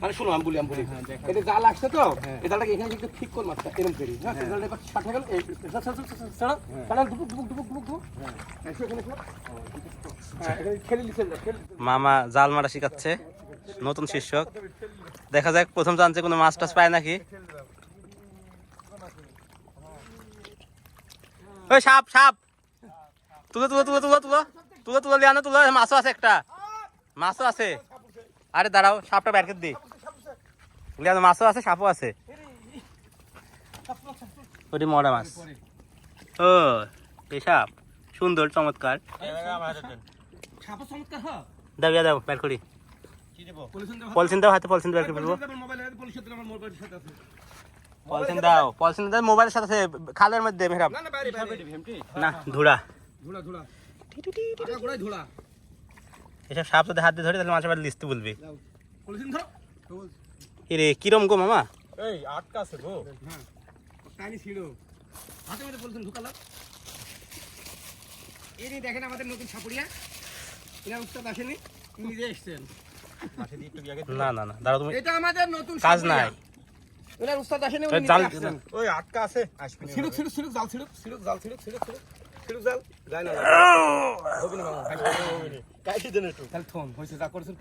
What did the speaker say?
মানে শুনো আমি বলি আমি বলি। হ্যাঁ, এটা জাল আসছে তো হ্যাঁ। এই জালটাকে এখানে একটু ঠিক কর মাছটা এরকম করি। হ্যাঁ। জালটা এবার গেল এই ছাড়া। হ্যাঁ। খেলে লিখে দাও খেলে। মামা জাল মারা শিখাচ্ছে নতুন শিক্ষক দেখা যাক প্রথম জানছে কোনো মাছ টাছ পায় নাকি? ওই সাপ সাপ! তুলো তুলো তুলো তুলো তুলো। তুলো তুলো লিয়ানো তুলো মাছও আছে একটা। মাছও আছে। আরে দাঁড়াও সাপটা বের করে দি। মাছও আছে সাপও আছে। ওটি মরা মাছ। ও এই সাপ। সুন্দর চমৎকার। দাও দাও বের করি। পলিথিন দাও হাতে পলিথিন বের করে ফেলব। পলিথিন দাও পলিথিন দাও মোবাইলের সাথে আছে, খালের মধ্যে মেহরাব না ধুড়া। ধুলা ধুলা ধুলা এসব সাপ যদি হাত দিয়ে ধরে তাহলে মাছের বাড়ি লিস্তে বলবি। এরে কিরম গো মামা? এই আটকা আছে গো। হ্যাঁ। ছিল হাতে মধ্যে পলিথিন ঢুকালাম। এই দেখেন আমাদের নতুন ছাপুরিয়া এরা উস্তাদ আসেনি নিজে এসছেন। মাঠে দিয়ে একটু না না না দাঁড়াও তুমি এটা আমাদের নতুন কাজ নাই। এরা উস্তাদ আসেনি উনি জাল- ওই আটকা আছে। আসবে না। ছিড়ুক ছিড়ুক ছিড়ুক জাল জাল ছিড়ুক ছিড়ুক ছিড়ুক ছিড়ুক জাল। যায় না হবে না মামা, না। দেন একটু তাহলে ফোন হয়েছে যা করছেন